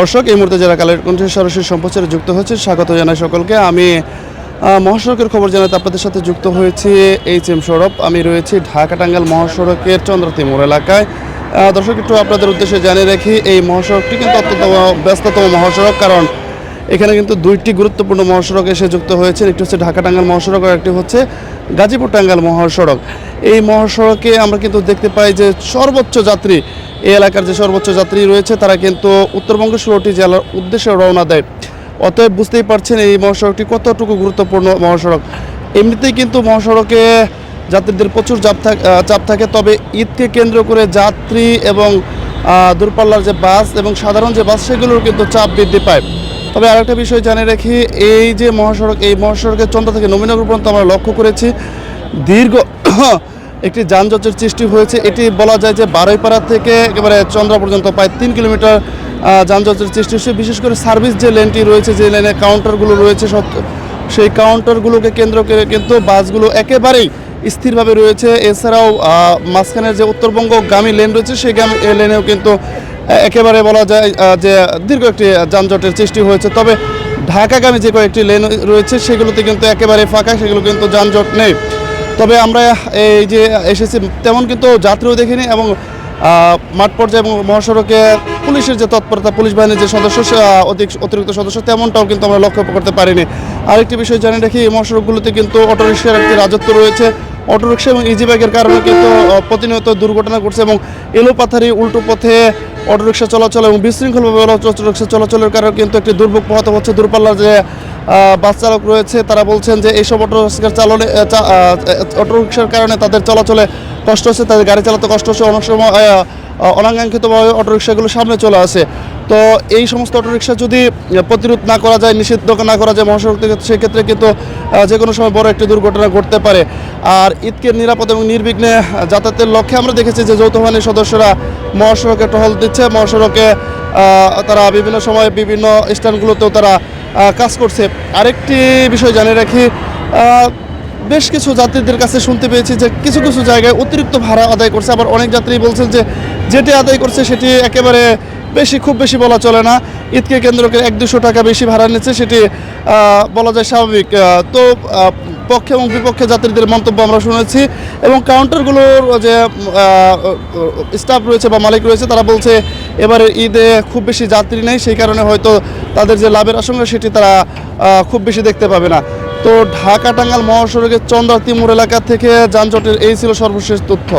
দর্শক, এই মুহূর্তে যারা কালের কণ্ঠে সরাসরি সম্প্রচারে যুক্ত হচ্ছে স্বাগত জানাই সকলকে। আমি মহাসড়কের খবর জানাতে আপনাদের সাথে যুক্ত হয়েছি এইচ এম সৌরভ। আমি রয়েছি ঢাকা টাঙ্গাল মহাসড়কের চন্দ্রতিমুর এলাকায়। দর্শক, একটু আপনাদের উদ্দেশ্যে জানিয়ে রাখি, এই মহাসড়কটি কিন্তু অত্যন্ত ব্যস্ততম মহাসড়ক, কারণ এখানে কিন্তু দুইটি গুরুত্বপূর্ণ মহাসড়ক এসে যুক্ত হয়েছে একটি হচ্ছে ঢাকা টাঙ্গাল মহাসড়ক, আর একটি হচ্ছে গাজীপুর টাঙ্গাল মহাসড়ক। এই মহাসড়কে আমরা কিন্তু দেখতে পাই যে সর্বোচ্চ যাত্রী এই এলাকার যে সর্বোচ্চ যাত্রী রয়েছে, তারা কিন্তু উত্তরবঙ্গ ষোলোটি জেলার উদ্দেশ্যে রওনা দেয়। অতএব বুঝতেই পারছেন এই মহাসড়কটি কতটুকু গুরুত্বপূর্ণ মহাসড়ক। এমনিতেই কিন্তু মহাসড়কে যাত্রীদের প্রচুর চাপ চাপ থাকে, তবে ঈদকে কেন্দ্র করে যাত্রী এবং দূরপাল্লার যে বাস এবং সাধারণ যে বাস, সেগুলোর কিন্তু চাপ বৃদ্ধি পায়। তবে আরেকটা বিষয় জানিয়ে রাখি, এই যে মহাসড়ক, এই মহাসড়কের চন্দ্র থেকে নবীনগর পর্যন্ত আমরা লক্ষ্য করেছি, দীর্ঘ একটি যানজটের সৃষ্টি হয়েছে। এটি বলা যায় যে বারোইপাড়া থেকে একেবারে চন্দ্রা পর্যন্ত, প্রায় তিন কিলোমিটার যানজটের সৃষ্টি হয়েছে। বিশেষ করে সার্ভিস যে লেনটি রয়েছে, যে লেনে কাউন্টারগুলো রয়েছে সত- সেই কাউন্টারগুলোকে কেন্দ্র করে কিন্তু বাসগুলো একেবারেই স্থিরভাবে রয়েছে। এছাড়াও মাঝখানের যে উত্তরবঙ্গগামী লেন রয়েছে, সেই লেনেও কিন্তু একেবারে বলা যায় যে দীর্ঘ একটি যানজটের সৃষ্টি হয়েছে। তবে ঢাকাগামী যে কয়েকটি লেন রয়েছে, সেগুলোতে কিন্তু একেবারে ফাঁকা, সেগুলো কিন্তু যানজট নেই। তবে আমরা এই যে এসেছি, তেমন কিন্তু যাত্রীও দেখিনি এবং মাঠ পর্যায়ে এবং মহাসড়কে পুলিশের যে তৎপরতা, পুলিশ বাহিনীর যে সদস্য অতিরিক্ত সদস্য, তেমনটাও কিন্তু আমরা লক্ষ্য করতে পারিনি। আরেকটি বিষয় জানিয়ে রাখি, এই মহাসড়কগুলোতে কিন্তু অটোরিক্সার একটি রাজত্ব রয়েছে। অটোরিক্সা এবং ইজি ব্যাগের কারণে কিন্তু প্রতিনিয়ত দুর্ঘটনা ঘটছে এবং এলোপাথারি উল্টো পথে অটোরিক্সা চলাচল এবং বিশৃঙ্খলভাবে অটোরিক্সা চলাচলের কারণে কিন্তু একটি দুর্ভোগ পোহাতে হচ্ছে। দূরপাল্লার যে বাস চালক রয়েছে, তারা বলছেন যে এইসব অটোরিক্সার চালনে অটোরিক্সার কারণে তাদের চলাচলে কষ্ট হচ্ছে, তাদের গাড়ি চালাতে কষ্ট হচ্ছে, অনেক সময় অনাকাঙ্ক্ষিতভাবে অটোরিক্সাগুলো সামনে চলে আসে। তো এই সমস্ত অটোরিক্সা যদি প্রতিরোধ না করা যায়, নিষিদ্ধ না করা যায় মহাসড়ক থেকে সেক্ষেত্রে কিন্তু যে কোনো সময় বড় একটি দুর্ঘটনা ঘটতে পারে। আর ঈদকে নিরাপদ এবং নির্বিঘ্নে যাতায়াতের লক্ষ্যে আমরা দেখেছি যে যৌথ বাহিনীর সদস্যরা মহাসড়কে টহল দিচ্ছে। মহাসড়কে তারা বিভিন্ন সময় বিভিন্ন স্থানগুলোতেও তারা কাজ করছে। আরেকটি বিষয় জানিয়ে রাখি বেশ কিছু যাত্রীদের কাছে শুনতে পেয়েছি যে কিছু কিছু জায়গায় অতিরিক্ত ভাড়া আদায় করছে। আবার অনেক যাত্রী বলছেন যে যেটি আদায় করছে সেটি একেবারে বেশি, খুব বেশি বলা চলে না। ঈদকে কেন্দ্র করে এক দুশো টাকা বেশি ভাড়া নিচ্ছে, সেটি বলা যায় স্বাভাবিক। তো পক্ষে এবং বিপক্ষে যাত্রীদের মন্তব্য আমরা শুনেছি এবং কাউন্টারগুলোর যে স্টাফ রয়েছে বা মালিক রয়েছে, তারা বলছে এবারে ঈদে খুব বেশি যাত্রী নেই, সেই কারণে হয়তো তাদের যে লাভের আশঙ্কা সেটি তারা খুব বেশি দেখতে পাবে না। তো ঢাকা টাঙ্গাল মহাসড়কের চন্দ্রা তিমুর এলাকা থেকে যানজটের এই ছিল সর্বশেষ তথ্য।